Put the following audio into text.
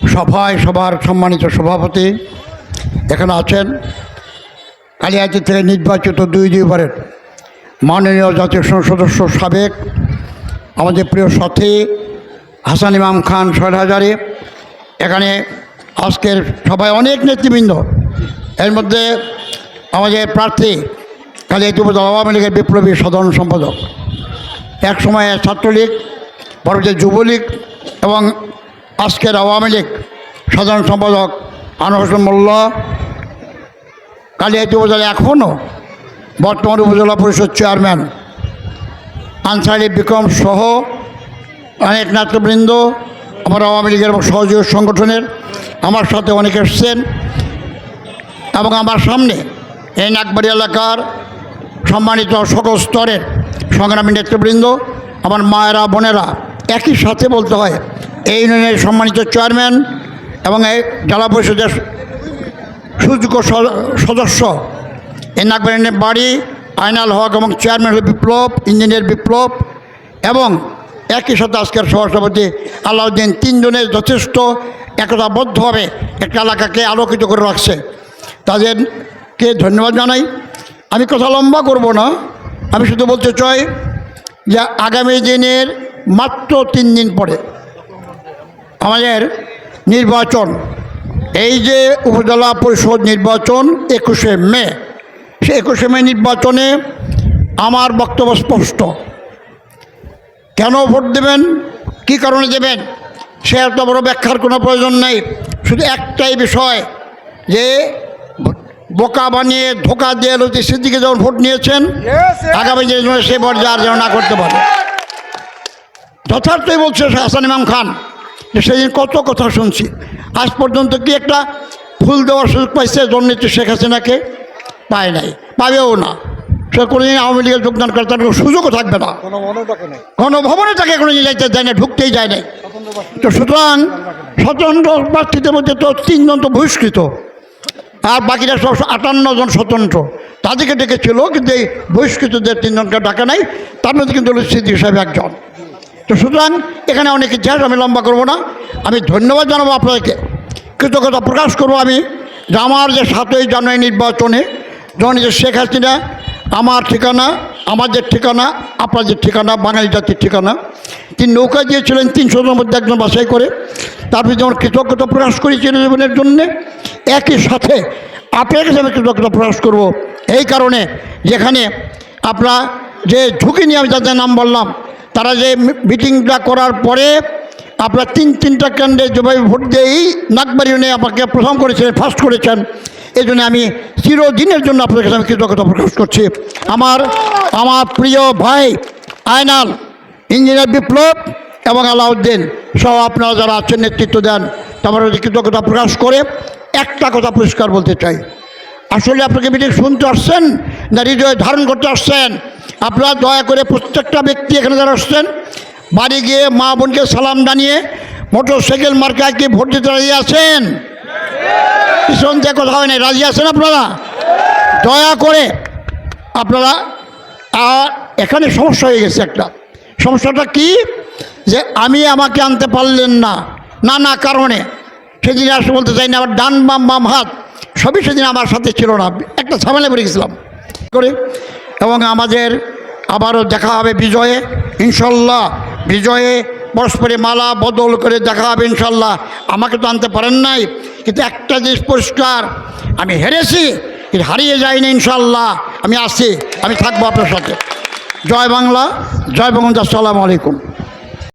সভায় সবার সম্মানিত সভাপতি এখানে আছেন কালিয়াতি থেকে নির্বাচিত দুই দুইবারের মাননীয় জাতীয় সংসদ সদস্য সাবেক আমাদের প্রিয় সাথী হাসান ইমাম খান হাজারে। এখানে আজকের সবাই অনেক নেতৃবৃন্দ। এর মধ্যে আমাদের প্রার্থী কালিয়াতি উপজেলা আওয়ামী লীগের বিপ্লবী সাধারণ সম্পাদক। এক সময়ে ছাত্রলীগ, পরবর্তী যুবলীগ এবং আজকের আওয়ামী লীগ সাধারণ সম্পাদক আনোয়ার হোসেন মোল্লা কালিয়াতি উপজেলা এখনও বর্তমান উপজেলা পরিষদ চেয়ারম্যান আনসারি বিক্রম সহ অনেক নেতৃবৃন্দ, আমার আওয়ামী লীগের এবং সহযোগী সংগঠনের, আমার সাথে অনেকে এসছেন এবং আমার সামনে এই নাকবাড়ি এলাকার সম্মানিত সকল স্তরের সংগ্রামী নেতৃবৃন্দ, আমার মায়েরা, বোনেরা একই সাথে বলতে হয় এই ইউনিয়নের সম্মানিত চেয়ারম্যান এবং এই জেলা পরিষদের সুযোগ্য সদস্য নাগবাড়ির বাড়ি আইনাল হক এবং চেয়ারম্যান হল বিপ্লব, ইঞ্জিনিয়ার বিপ্লব এবং একই সাথে আজকের সভাপতি আলাউদ্দিন তিনজনের যথেষ্ট একতাবদ্ধভাবে একটা এলাকাকে আলোকিত করে রাখছে। তাদেরকে ধন্যবাদ জানাই। আমি কথা লম্বা করব না, আমি শুধু বলতে চাই যে আগামী দিনের মাত্র তিন দিন পরে আমাদের নির্বাচন এই যে উপজেলা পরিষদ নির্বাচন একুশে মে সে একুশে মে নির্বাচনে আমার বক্তব্য স্পষ্ট। কেন ভোট দেবেন? কি কারণে দেবেন? সে এত বড় ব্যাখ্যার কোনো প্রয়োজন নেই। শুধু একটাই বিষয় যে বোকা বানিয়ে ধোকা দিয়ে লতি সিদ্দিকে যখন ভোট নিয়েছেন আগামী দিনে সে ভোট যার যেন না করতে পারে। যথার্থই বলছে হাসান ইমাম খান যে সেদিন কত কথা শুনছি। আজ পর্যন্ত কি একটা ফুল দেওয়ার সুযোগ পাইছে জন্মিত শেখ হাসিনাকে? পায় নাই, পাবেও না। সে কোনোদিন আওয়ামী লীগের যোগদান করে তার সুযোগও থাকবে না। কোনো ভবনে তাকে কোনো যাইতে যায় না ঢুকতেই যায় নাই। তো সুতরাং স্বতন্ত্র প্রার্থীদের মধ্যে তো তিনজন তো বহিষ্কৃত, আর বাকিরা সব আটান্ন জন স্বতন্ত্র। তাদেরকে ডেকেছিল, কিন্তু এই বহিষ্কৃতদের তিনজনকে ডাকা নাই, তার মধ্যে কিন্তু সিদ্দিক সাহেব একজন। তো সুতরাং এখানে অনেক ইতিহাস আমি লম্বা করব না। আমি ধন্যবাদ জানাব আপনাদেরকে। কৃতজ্ঞতা প্রকাশ করব আমি যে আমার যে সাতই জানুয়ারি নির্বাচনে যখন যে শেখ হাসিনা, আমার ঠিকানা আমাদের ঠিকানা আপনাদের ঠিকানা, বাঙালি জাতির ঠিকানা, তিনি নৌকা দিয়েছিলেন তিনশো জনের মধ্যে একজন বাছাই করে। তারপরে যেমন কৃতজ্ঞতা প্রকাশ করি চিরজীবনের জন্যে। একই সাথে আপনার কাছে আমি কৃতজ্ঞতা প্রকাশ করব। এই কারণে যেখানে আপনারা যে ঝুঁকি নিয়ে আমি যাদের নাম বললাম তারা যে মিটিংটা করার পরে আপনার তিন, তিনটা কেন্দ্রে যেভাবে ভোট দিয়েই নাগবাড়ি উনি আমাকে প্রথম করেছেন ফার্স্ট করেছেন। এই জন্য আমি চিরদিনের জন্য আপনাদের কাছে আমি কৃতজ্ঞতা প্রকাশ করছি। আমার আমার প্রিয় ভাই আয়নাল, ইঞ্জিনিয়ার বিপ্লব এবং আলাউদ্দিন সহ আপনারা যারা আছেন, নেতৃত্ব দেন তারপরে কৃতজ্ঞতা প্রকাশ করে একটা কথা পরিষ্কার বলতে চাই। আসলে আপনাকে মিটিং শুনতে আসছেন না হৃদয় ধারণ করতে আসছেন? আপনারা দয়া করে প্রত্যেকটা ব্যক্তি এখানে যারা আসছেন, বাড়ি গিয়ে মা বোনকে সালাম জানিয়ে মোটর সাইকেল মার্কায় ভোট দিতে রাজি আছেন? পিছন যে কথা হয় না রাজি আছেন আপনারা? দয়া করে আপনারা আর এখানে সমস্যা হয়ে গেছে একটা। সমস্যাটা কি? যে আমি আমাকে আনতে পারলেন না, নানা কারণে। সেদিন আসলে বলতে চাই না আবার ডান বাম বাম হাত, সবই সেদিন আমার সাথে ছিল না। একটা ঝামেলা পড়ে গেছিলাম। করে এবং আমাদের আবারও দেখা হবে বিজয়ে, ইনশাল্লাহ। বিজয়ে পরস্পরে মালা বদল করে দেখা হবে, ইনশাল্লাহ। আমাকে তো আনতে পারেন নাই, কিন্তু একটা জিনিস পরিষ্কার, আমি হেরেছি হারিয়ে যাইনি, ইনশাল্লাহ। আমি আসছি আমি থাকব আপনার সাথে। জয় বাংলা, জয় বঙ্গ আসসালামু আলাইকুম।